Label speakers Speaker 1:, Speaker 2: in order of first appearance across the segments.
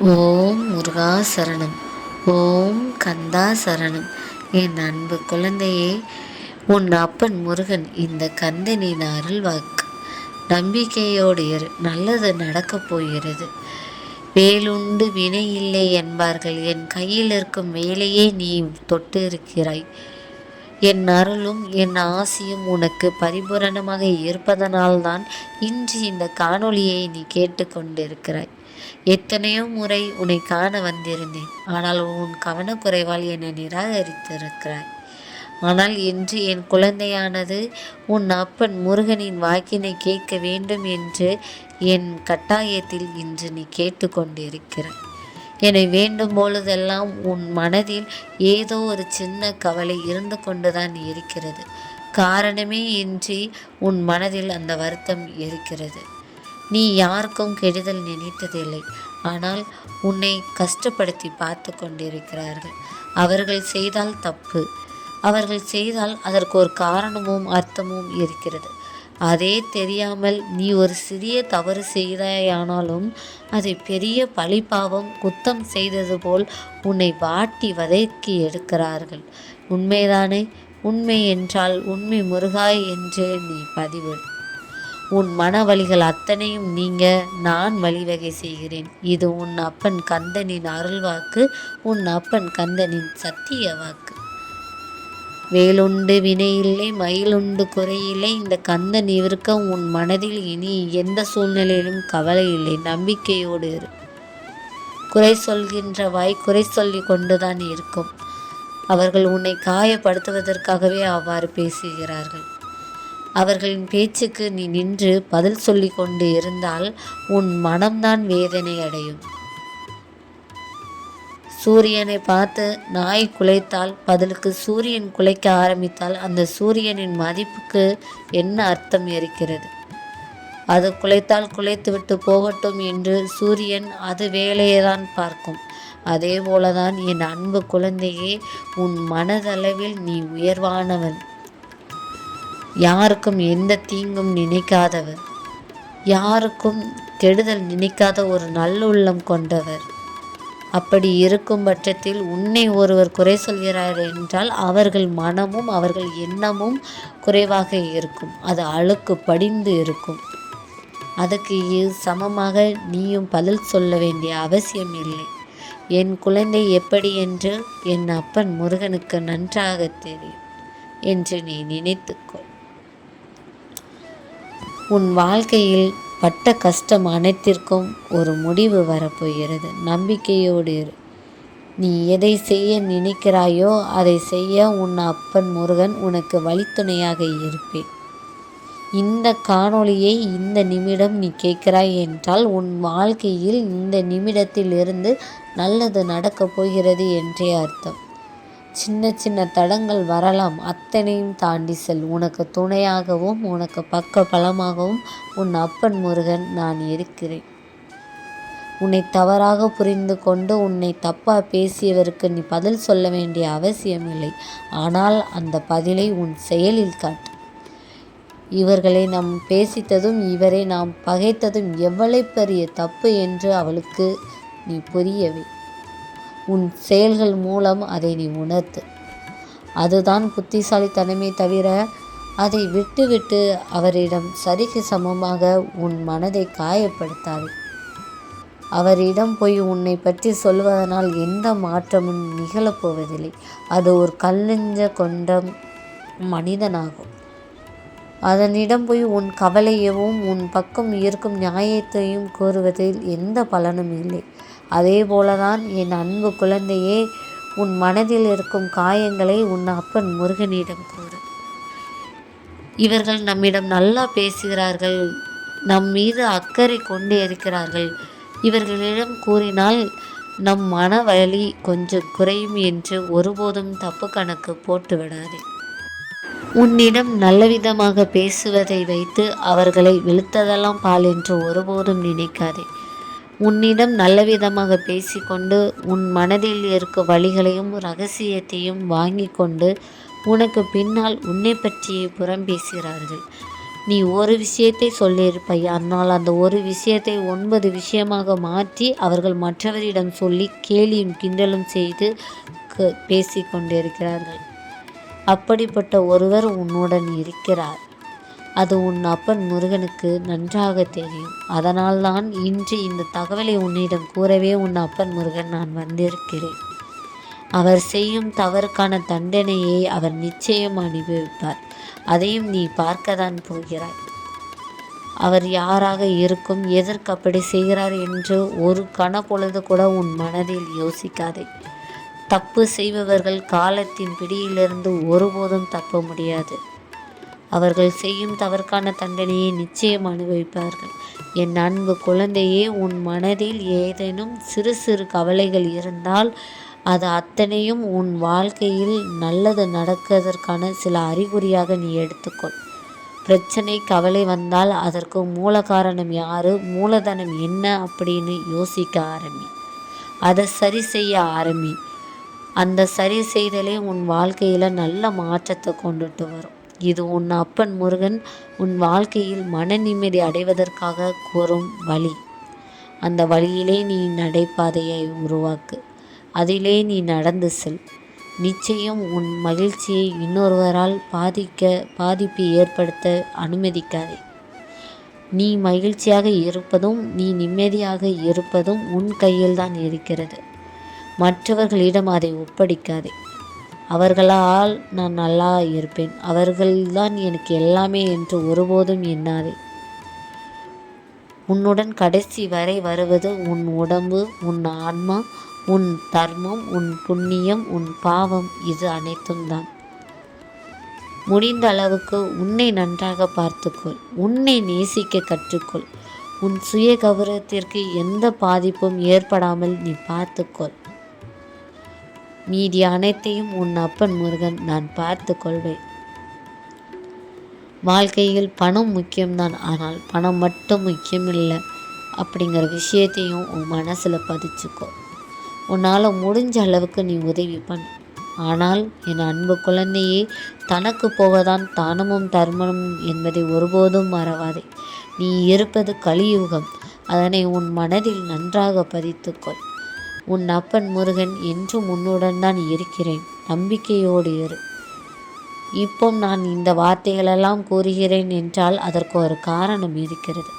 Speaker 1: ஓம் முருகா சரணம். ஓம் கந்தா சரணம். என் அன்பு குழந்தையே உன் அப்பன் முருகன் இந்த கந்தனின் அருள்வாக்கு. நம்பிக்கையோடு இரு நல்லது நடக்கப் போகிறது. வேலுண்டு வினை இல்லை என்பார்கள். என் கையில் இருக்கும் வேலையே நீ தொட்டு இருக்கிறாய் என் அருளும் என் ஆசியும் உனக்கு பரிபூரணமாக இருப்பதனால்தான் இன்று இந்த காணொளியை நீ கேட்டுக்கொண்டிருக்கிறாய் எத்தனையோ முறை உன்னை காண வந்திருந்தேன். ஆனால் உன் கவனக்குறைவால் என்னை நிராகரித்திருக்கிறாய். ஆனால் இன்று என் குழந்தையானது உன் அப்பன் முருகனின் வாக்கினை கேட்க வேண்டும் என்று என் கட்டாயத்தில் இன்று நீ கேட்டுக்கொண்டிருக்கிறாய். என்னை வேண்டும் பொழுதெல்லாம் உன் மனதில் ஏதோ ஒரு சின்ன கவலை இருந்து கொண்டுதான் இருக்கிறது. காரணமே இன்றி உன் மனதில் அந்த வருத்தம் இருக்கிறது. நீ யாருக்கும் கெடுதல் நினைத்ததில்லை. ஆனால் உன்னை கஷ்டப்படுத்தி பார்த்து கொண்டிருக்கிறார்கள். அவர்கள் செய்தால் தப்பு. அவர்கள் செய்தால் அதற்கு ஒரு காரணமும் அர்த்தமும் இருக்கிறது. அதே தெரியாமல் நீ ஒரு சிறிய தவறு செய்தாயானாலும் அதை பெரிய பழிப்பாவம் குத்தம் செய்தது போல் உன்னை வாட்டி வதக்கி எடுக்கிறார்கள். உண்மைதானே? உண்மை என்றால் உண்மை முருகாய் என்று நீ பதிவிடு உன் மன வழிகள் அத்தனையும் நீங்க நான் வழிவகை செய்கிறேன். இது உன் அப்பன் கந்தனின் அருள் வாக்கு உன் அப்பன் கந்தனின் சத்திய வாக்கு. வேலுண்டு வினையில்லை மயிலுண்டு குறையில்லை இந்த கந்தன் இவருக்க உன் மனதில் இனி எந்த சூழ்நிலையிலும் கவலை இல்லை நம்பிக்கையோடு இரு. குறை சொல்கின்ற வாய் குறை சொல்லி கொண்டுதான் இருக்கும். அவர்கள் உன்னை காயப்படுத்துவதற்காகவே அவ்வாறு பேசுகிறார்கள். அவர்களின் பேச்சுக்கு நீ நின்று பதில் சொல்லி கொண்டு இருந்தால் உன் மனம்தான் வேதனை அடையும். சூரியனை பார்த்து நாய் குலைத்தால் பதிலுக்கு சூரியன் குலைக்க ஆரம்பித்தால் அந்த சூரியனின் மதிப்புக்கு என்ன அர்த்தம் இருக்கிறது? அது குலைத்தால் குலைத்துவிட்டு போகட்டும் என்று சூரியன் அது வேலையை தான் பார்க்கும். அதே போலதான் என் அன்பு குழந்தையே உன் மனதளவில் நீ உயர்வானவன். யாருக்கும் எந்த தீங்கும் நினைக்காதவர். யாருக்கும் கெடுதல் நினைக்காத ஒரு நல்லுள்ளம் கொண்டவர். அப்படி இருக்கும் பட்சத்தில் உன்னை ஒருவர் குறை சொல்கிறார் என்றால் அவர்கள் மனமும் அவர்கள் எண்ணமும் குறைவாக இருக்கும். அது அழுக்கு படிந்து இருக்கும். அதுக்கு சமமாக நீயும் பதில் சொல்ல வேண்டிய அவசியம் இல்லை. என் குழந்தை எப்படி என்று என் அப்பன் முருகனுக்கு நன்றாக தெரியும். என்று நீ நினைத்துக்கொள். உன் வாழ்க்கையில் பட்ட கஷ்டம் அனைத்திற்கும் ஒரு முடிவு வரப்போகிறது. நம்பிக்கையோடு இரு. நீ எதை செய்ய நினைக்கிறாயோ அதை செய்ய உன் அப்பன் முருகன் உனக்கு வழித்துணையாக இருப்பேன். இந்த காணொளியை இந்த நிமிடம் நீ கேட்கிறாய் என்றால் உன் வாழ்க்கையில் இந்த நிமிடத்தில் இருந்து நல்லது நடக்கப் போகிறது என்றே அர்த்தம். சின்ன சின்ன தடங்கள் வரலாம். அத்தனையும் தாண்டி செல். உனக்கு துணையாகவும் உனக்கு பக்க பலமாகவும் உன் அப்பன் முருகன் நான் இருக்கிறேன். உன்னை தவறாக புரிந்து கொண்டு உன்னை தப்பாக பேசியவருக்கு நீ பதில் சொல்ல வேண்டிய அவசியமில்லை. ஆனால் அந்த பதிலை உன் செயலில் காட்டு இவர்களை நாம் பேசித்ததும் இவரை நாம் பகைத்ததும் எவ்வளவு பெரிய தப்பு என்று அவளுக்கு நீ புரியவை. உன் செயல்கள் மூலம் அதை நீ உணர்த்து. அதுதான் புத்திசாலித்தனமே தவிர அதை விட்டுவிட்டு அவரிடம் சரிக்கு சமமாக உன் மனதை காயப்படுத்தாது. அவரிடம் போய் உன்னை பற்றி சொல்வதனால் எந்த மாற்றமும் நிகழப்போவதில்லை. அது ஒரு கல்லெஞ்ச கொண்ட மனிதனாகும். அதனிடம் போய் உன் கவலையவும் உன் பக்கம் இருக்கும் நியாயத்தையும் கூறுவதில் எந்த பலனும் இல்லை. அதே போலதான் என் அன்பு குழந்தையே உன் மனதில் இருக்கும் காயங்களை உன் அப்பன் முருகனிடம் கூறு. இவர்கள் நம்மிடம் நல்லா பேசுகிறார்கள் நம் மீது அக்கறை கொண்டு இருக்கிறார்கள். இவர்களிடம் கூறினால் நம் மன வலி கொஞ்சம் குறையும் என்று ஒருபோதும் தப்பு கணக்கு போட்டு விடாதே உன்னிடம் நல்லவிதமாக பேசுவதை வைத்து அவர்களை வெளுத்ததெல்லாம் பால் என்று ஒருபோதும் நினைக்காதே. உன்னிடம் நல்லவிதமாக பேசிக்கொண்டு உன் மனதில் இருக்க வழிகளையும் ரகசியத்தையும் வாங்கி கொண்டு உனக்கு பின்னால் உன்னை பற்றியே புறம் பேசுகிறார்கள். நீ ஒரு விஷயத்தை சொல்லியிருப்பாய்? ஆனால் அந்த ஒரு விஷயத்தை ஒன்பது விஷயமாக மாற்றி அவர்கள் மற்றவரிடம் சொல்லி கேலியும் கிண்டலும் செய்து பேசி கொண்டிருக்கிறார்கள் அப்படிப்பட்ட ஒருவர் உன்னுடன் இருக்கிறார். அது உன் அப்பன் முருகனுக்கு நன்றாக தெரியும். அதனால்தான் இன்று இந்த தகவலை உன்னிடம் கூறவே உன் அப்பன் முருகன் நான் வந்திருக்கிறேன். அவர் செய்யும் தவறுக்கான தண்டனையை அவர் நிச்சயம் அனுபவிப்பார். அதையும் நீ பார்க்கத்தான் போகிறாய். அவர் யாராக இருக்கும் எதற்கு அப்படி செய்கிறார் என்று ஒரு கணப்பொழுது கூட உன் மனதில் யோசிக்காதே. தப்பு செய்பவர்கள் காலத்தின் பிடியிலிருந்து ஒருபோதும் தப்ப முடியாது. அவர்கள் செய்யும் தவறுக்கான தண்டனையை நிச்சயம் அனுபவிப்பார்கள். என் அன்பு குழந்தையே உன் மனதில் ஏதேனும் சிறு சிறு கவலைகள் இருந்தால் அது அத்தனையும் உன் வாழ்க்கையில் நல்லது நடக்கிறதற்கான சில அறிகுறியாக நீ எடுத்துக்கொள். பிரச்சனை கவலை வந்தால் அதற்கு மூல காரணம் யாரு மூலதனம் என்ன அப்படின்னு யோசிக்க ஆரம்பி. அதை சரி செய்ய ஆரம்பி. அந்த சரி செய்தலே உன் வாழ்க்கையில் நல்ல மாற்றத்தை கொண்டுட்டு வரும். இது உன் அப்பன் முருகன் உன் வாழ்க்கையில் மன நிம்மதி அடைவதற்காக கூறும் வழி. அந்த வழியிலே நீ நடைபாதையை உருவாக்கு. அதிலே நீ நடந்து செல். நிச்சயம் உன் மகிழ்ச்சியை இன்னொருவரால் பாதிக்க பாதிப்பு ஏற்படுத்த அனுமதிக்காதே. நீ மகிழ்ச்சியாக இருப்பதும் நீ நிம்மதியாக இருப்பதும் உன் கையில்தான் இருக்கிறது. மற்றவர்களிடம் அதை ஒப்படைக்காதே. அவர்களால் நான் நல்லா இருப்பேன். அவர்கள்தான் எனக்கு எல்லாமே என்று ஒருபோதும் எண்ணாதே. உன்னுடன் கடைசி வரை வருவது உன் உடம்பு உன் ஆன்மா உன் தர்மம் உன் புண்ணியம் உன் பாவம் இது அனைத்தும் தான். முடிந்த அளவுக்கு உன்னை நன்றாக பார்த்துக்கொள். உன்னை நேசிக்க கற்றுக்கொள். உன் சுய கௌரவத்திற்கு எந்த பாதிப்பும் ஏற்படாமல் நீ பார்த்துக்கொள். மீதி அனைத்தையும் உன் அப்பன் முருகன் நான் பார்த்து கொள்வேன். வாழ்க்கையில் பணம் முக்கியம்தான். ஆனால் பணம் மட்டும் முக்கியம் இல்லை அப்படிங்கிற விஷயத்தையும் உன் மனசில் பதிச்சுக்கோ. உன்னால் முடிஞ்ச அளவுக்கு நீ உதவி பண்ண ஆனால் என் அன்பு குழந்தையே தனக்கு போகதான் தானமும் தர்மமும் என்பதை ஒருபோதும் மறவாதே. நீ இருப்பது கலியுகம். அதனை உன் மனதில் நன்றாக பதித்துக்கொள். உன் அப்பன் முருகன் என்றும் உன்னுடன் தான் இருக்கிறேன். நம்பிக்கையோடு இரு. இப்போ நான் இந்த வார்த்தைகளெல்லாம் கூறுகிறேன் என்றால் அதற்கு ஒரு காரணம் இருக்கிறது.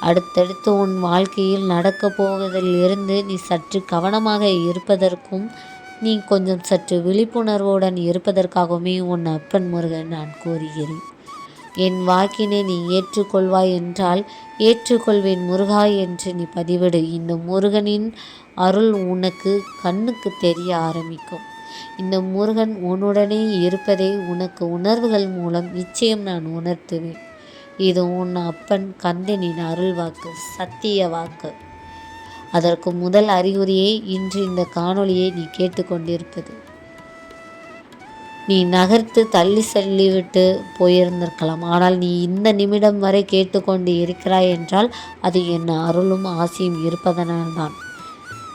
Speaker 1: அடுத்தடுத்து உன் வாழ்க்கையில் நடக்கப் போவதில் இருந்து நீ சற்று கவனமாக இருப்பதற்கும் நீ கொஞ்சம் சற்று விழிப்புணர்வுடன் இருப்பதற்காகவுமே உன் அப்பன் முருகன் நான் கூறுகிறேன். என் வாக்கினை நீ ஏற்றுக்கொள்வாய் என்றால் ஏற்றுக்கொள்வேன் முருகா என்று நீ பதிவிடு. இந்த முருகனின் அருள் உனக்கு கண்ணுக்கு தெரிய ஆரம்பிக்கும். இந்த முருகன் உன்னுடனே இருப்பதை உனக்கு உணர்வுகள் மூலம் நிச்சயம் நான் உணர்த்துவேன். இது உன் அப்பன் கந்தனின் அருள் வாக்கு சத்திய வாக்கு. அதற்கு முதல் அறிகுறியே இன்று இந்த காணொளியை நீ கேட்டுக்கொண்டிருப்பது. நீ நகர்த்து தள்ளி சொல்லிவிட்டு போயிருந்திருக்கலாம். ஆனால் நீ இந்த நிமிடம் வரை கேட்டுக்கொண்டு இருக்கிறாய் என்றால் அது என் அருளும் ஆசையும் இருப்பதனால்தான்.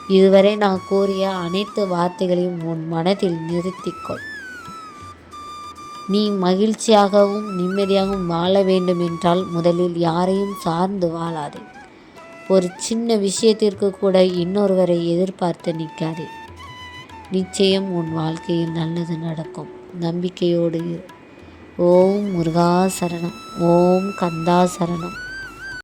Speaker 1: இதுவரை நான் கூறிய அனைத்து வார்த்தைகளையும் உன் மனதில் நிறுத்திக்கொள். நீ மகிழ்ச்சியாகவும் நிம்மதியாகவும் வாழ வேண்டும் என்றால் முதலில் யாரையும் சார்ந்து வாழாதே. ஒரு சின்ன விஷயத்திற்கு கூட இன்னொருவரை எதிர்பார்த்து நிற்காதே. நிச்சயம் உன் வாழ்க்கையில் நல்லது நடக்கும். நம்பிக்கையோடு. ஓம் முருகா சரணம். ஓம் கந்தா சரணம்.